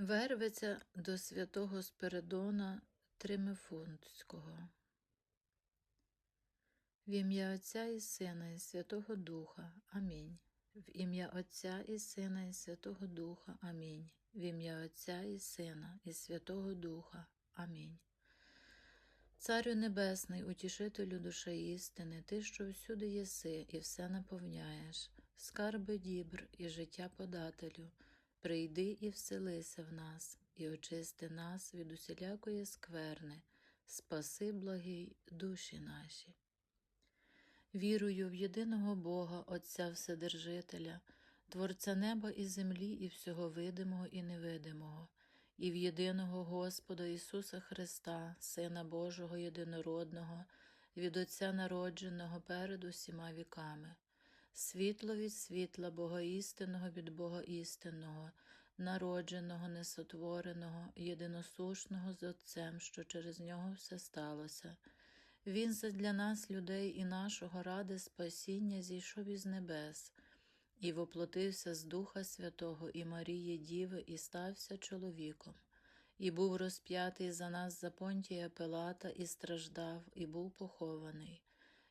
Вервиться до святого Спиридона Тримифунтського. В ім'я Отця і Сина і Святого Духа. Амінь. В ім'я Отця і Сина і Святого Духа. Амінь. В ім'я Отця і Сина і Святого Духа. Амінь. Царю Небесний, утішителю душі істини, ти, що всюди єси і все наповняєш, скарби дібр і життя подателю, прийди і вселися в нас, і очисти нас від усілякої скверни, спаси благий душі наші. Вірую в єдиного Бога, Отця Вседержителя, Творця неба і землі, і всього видимого і невидимого, і в єдиного Господа Ісуса Христа, Сина Божого єдинородного, від Отця народженого перед усіма віками, світло від світла Бога істинного від Бога істинного, народженого, несотвореного, єдиносушного з Отцем, що через нього все сталося. Він задля нас, людей і нашого ради спасіння, зійшов із небес і воплотився з Духа Святого і Марії Діви, і стався чоловіком, і був розп'ятий за нас за понтія Пилата, і страждав, і був похований,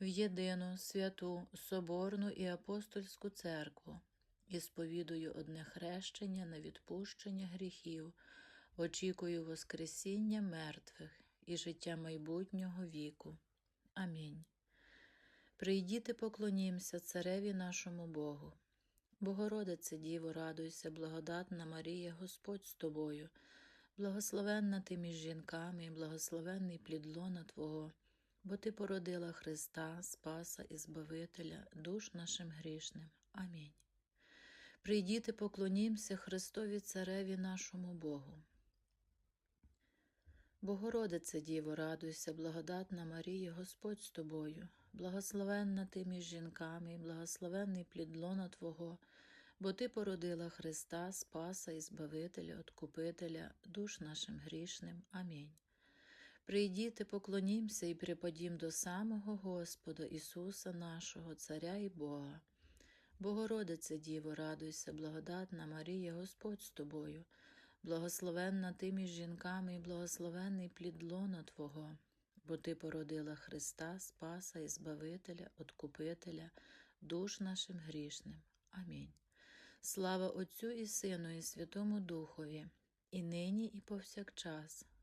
в єдину святу, соборну і апостольську церкву, і сповідую одне хрещення на відпущення гріхів, очікую Воскресіння мертвих і життя майбутнього віку. Амінь. Прийдіте, поклонімся Цареві нашому Богу. Богородице Діво, радуйся, благодатна Марія, Господь з тобою, благословенна ти між жінками, і благословенний плід лона Твого, бо Ти породила Христа, Спаса і Збавителя, душ нашим грішним. Амінь. Прийдіте, поклонімся Христові Цареві нашому Богу. Богородице Діво, радуйся, благодатна Марія, Господь з тобою, благословенна ти між жінками, і благословенний плід Твого, бо Ти породила Христа, Спаса і Збавителя, Откупителя, душ нашим грішним. Амінь. Прийдіте, поклонімся і припадім до самого Господа Ісуса нашого, Царя і Бога. Богородице Діво, радуйся, благодатна Марія, Господь з тобою. Благословенна ти між жінками і благословенний плід лона Твого, бо Ти породила Христа, Спаса і Збавителя, Откупителя, душ нашим грішним. Амінь. Слава Отцю і Сину, і Святому Духові, і нині, і повсякчас,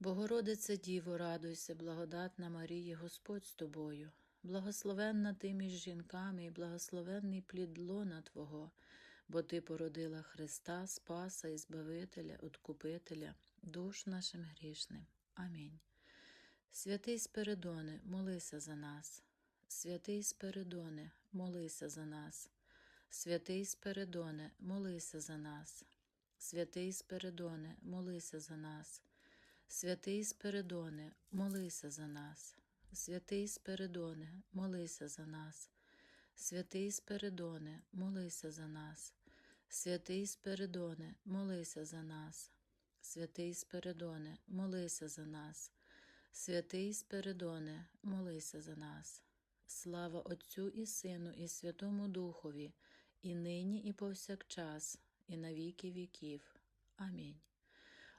Богородице Діво, радуйся, благодатна Марія, Господь з тобою, благословенна ти між жінками, і благословенний плід лона Твого, бо Ти породила Христа, Спаса і Збавителя, Откупителя душ нашим грішним. Амінь. Святий Спиридоне, молися за нас. Святий Спиридоне, молися за нас. Святий Спиридоне, молися за нас. Святий Спиридоне, молися за нас. Святий Спиридоне, молися за нас. Святий Спиридоне, молися за нас. Святий Спиридоне, молися за нас. Святий Спиридоне, молися за нас. Святий Спиридоне, молися за нас. Святий Спиридоне, молися за нас. Слава Отцю і Сину, і Святому Духові, і нині, і повсякчас, і на віки віків. Амінь.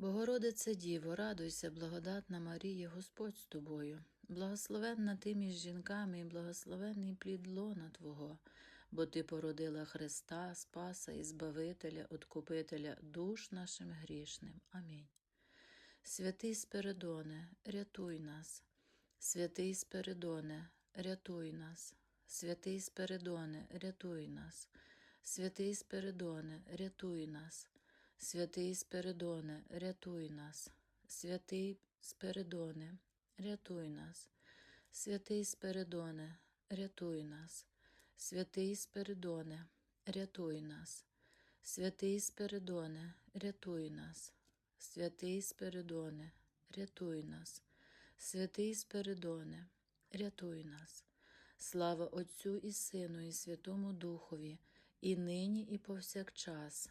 Богородице Діво, радуйся, благодатна Марія, Господь з тобою, благословенна ти між жінками і благословенний плід лона Твого, бо Ти породила Христа, Спаса і Збавителя, Откупителя душ нашим грішним. Амінь. Святий Спиридоне, рятуй нас, святий Спиридоне, рятуй нас, святий Спиридоне, рятуй нас, святий Спиридоне, рятуй нас. Святий Спиридоне, рятуй нас, святий Спиридоне, рятуй нас, святий Спиридоне, рятуй нас, святий Спиридоне, рятуй нас, святий Спиридоне, рятуй нас, святий Спиридоне, рятуй нас, святий Спиридоне, рятуй нас. Слава Отцю і Сину, і Святому Духові, і нині, і повсякчас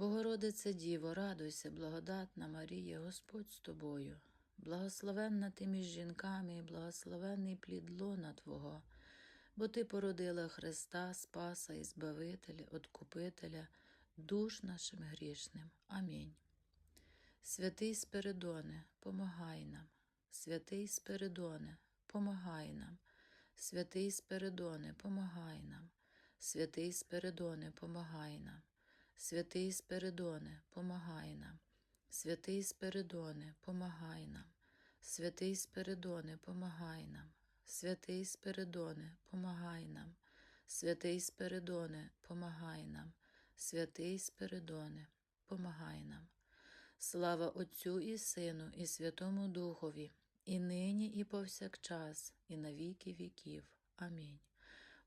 Богородице Діво, радуйся, благодатна Марія, Господь з тобою, благословенна ти між жінками і благословенний плід лона Твого, бо Ти породила Христа, Спаса і Збавителя, Откупителя, душ нашим грішним. Амінь. Святий Спиридоне, помагай нам, святий Спиридоне, помагай нам, святий Спиридоне, помагай нам, святий Спиридоне, помагай нам. Святий Спиридоне, помагай нам, святий Спиридоне, помагай нам, святий Спиридоне, помагай нам, святий Спиридоне, помагай нам, святий Спиридоне, помагай нам, святий Спиридоне, помагай нам. Слава Отцю і Сину, і Святому Духові, і нині, і повсякчас, і на віки віків. Амінь.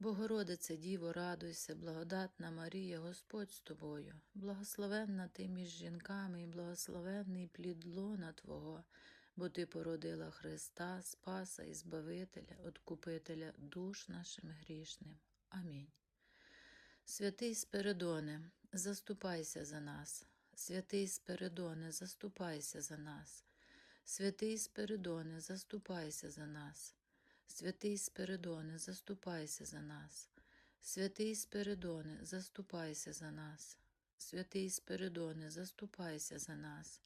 Богородице Діво, радуйся, благодатна Марія, Господь з тобою, благословенна ти між жінками і благословенний плід лона Твого, бо Ти породила Христа, Спаса і Збавителя, Откупителя душ нашим грішним. Амінь. Святий Спиридоне, заступайся за нас, святий Спиридоне, заступайся за нас, святий Спиридоне, заступайся за нас. Святий Спиридоне, заступайся за нас. Святий Спиридоне, заступайся за нас. Святий Спиридоне, заступайся за нас.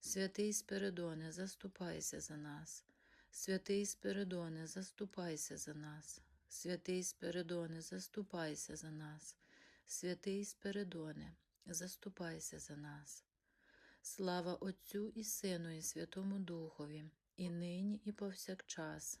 Святий Спиридоне, заступайся за нас. Святий Спиридоне, заступайся за нас. Святий Спиридоне, заступайся за нас. Святий Спиридоне, заступайся за нас. Слава Отцю і Сину, і Святому Духові, і нині, і повсякчас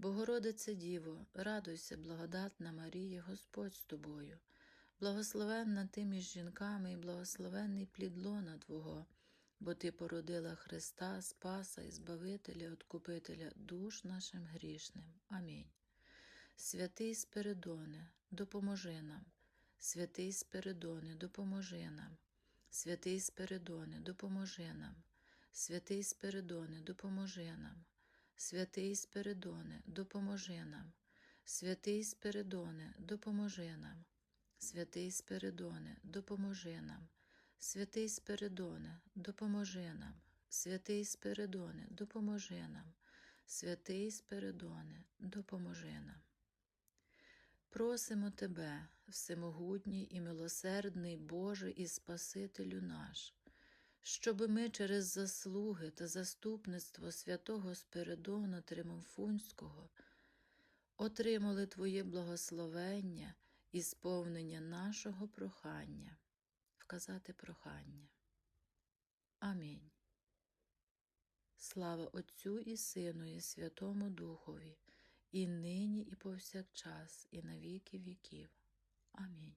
Богородице Діво, радуйся, благодатна Марія, Господь з тобою, благословенна ти між жінками і благословенний плід лона Твого, бо Ти породила Христа, Спаса і Збавителя, Откупителя душ нашим грішним. Амінь. Святий Спиридоне, допоможи нам, святий Спиридоне, допоможи нам, святий Спиридоне, допоможи нам, святий Спиридоне, допоможи нам. Святий Спиридоне, допоможи нам, святий Спиридоне, допоможи нам, святий Спиридоне, допоможи нам, святий Спиридоне, допоможи нам, Святий Спиридоне, допоможи нам. Святий Спиридоне, допоможи нам. Просимо Тебе, всемогутній і милосердний Боже і Спасителю наш, щоби ми через заслуги та заступництво святого Спиридона Тримофунського отримали Твоє благословення і сповнення нашого прохання, вказати прохання. Амінь. Слава Отцю і Сину, і Святому Духові, і нині, і повсякчас, і на віки віків. Амінь.